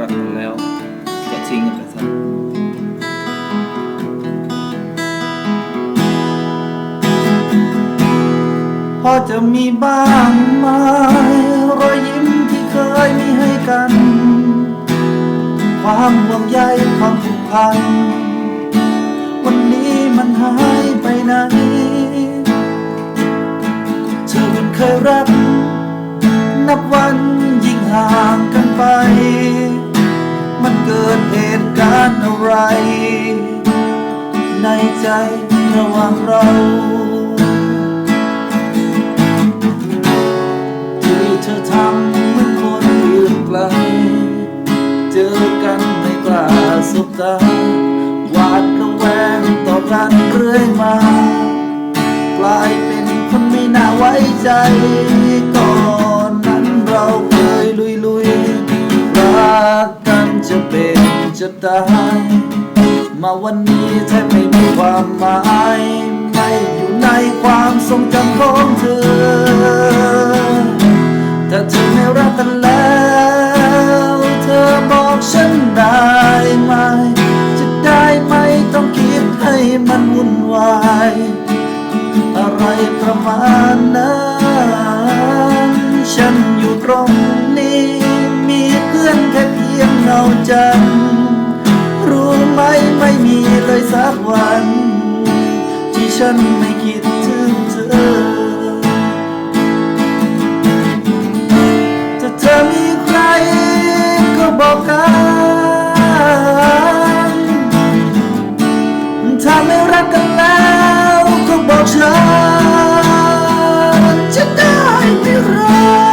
รักกันแล้ว ก็ทิ้งกันไปซะพอจะมีบ้างไหมรอยยิ้มที่เคยมีให้กัน ความห่วงใยความผูกพัน วันนี้มันหายไปไหนเธอเป็นเคยรัก นับวันยิ่งห่าง การอะไร ในใจระหว่างเรา ที่เธอทำเหมือนคนอื่นไกล เจอกันไม่กล้าสบตาหวาดระแวงต่อกันเรื่อยมา กลายเป็นคนไม่น่าไว้ใจก่อนนั้นเราเคยลุยลุยๆรักกันจะเป็น จะตายมาวันนี้แทบไม่มีความหมาย ไม่อยู่ในความทรงจำของเธอถ้าเธอไม่รักกันแล้ว เธอบอกฉันได้ไหม จะได้ไหมต้องคิดให้มันวุ่นวาย อะไรประมาณนั้นฉันอยู่ตรงนี้ มีเพื่อนแค่เพียงเงาจัน เลยสักวัน ที่ฉันไม่คิดถึงเธอถ้าเธอมีใครก็บอกกันถ้าไม่รักกันแล้วก็บอกฉันจะได้ไม่รัก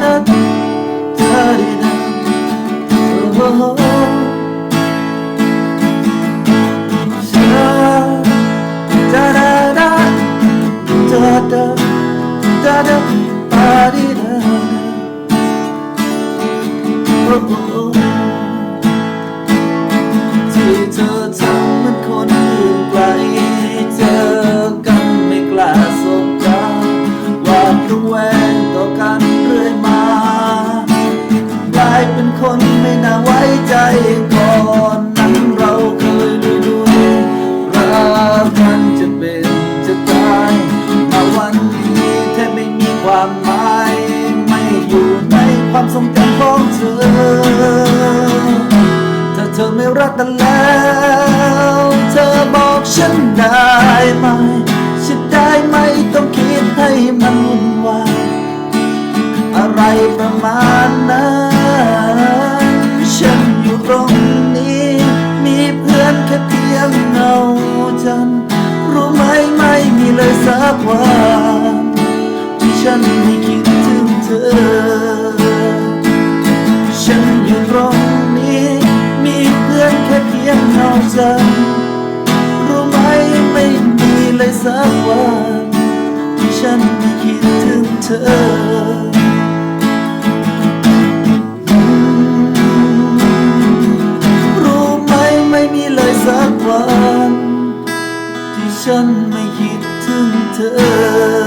나는 달이 Oh, oh, oh. ก่อนนั้นเราเคยลุยลุยๆรักกันจะเป็นจะตายมาวันนี้แทบไม่มีความหมายไม่อยู่ในความทรงจำของเธอถ้าเธอไม่รักกันแล้ว เธอบอกฉันได้ไหมฉันได้ไหมต้องคิดให้มันวุ่นวายอะไรประมาณนั้น เลยสักวันที่ฉันไม่คิดถึงเธอ ฉันอยู่ตรงนี้ มีเพื่อนแค่เพียงเท่าฉันรู้ไหมไม่มีเลยสักวันที่ฉันไม่คิดถึงเธอฉันไม่คิด 的。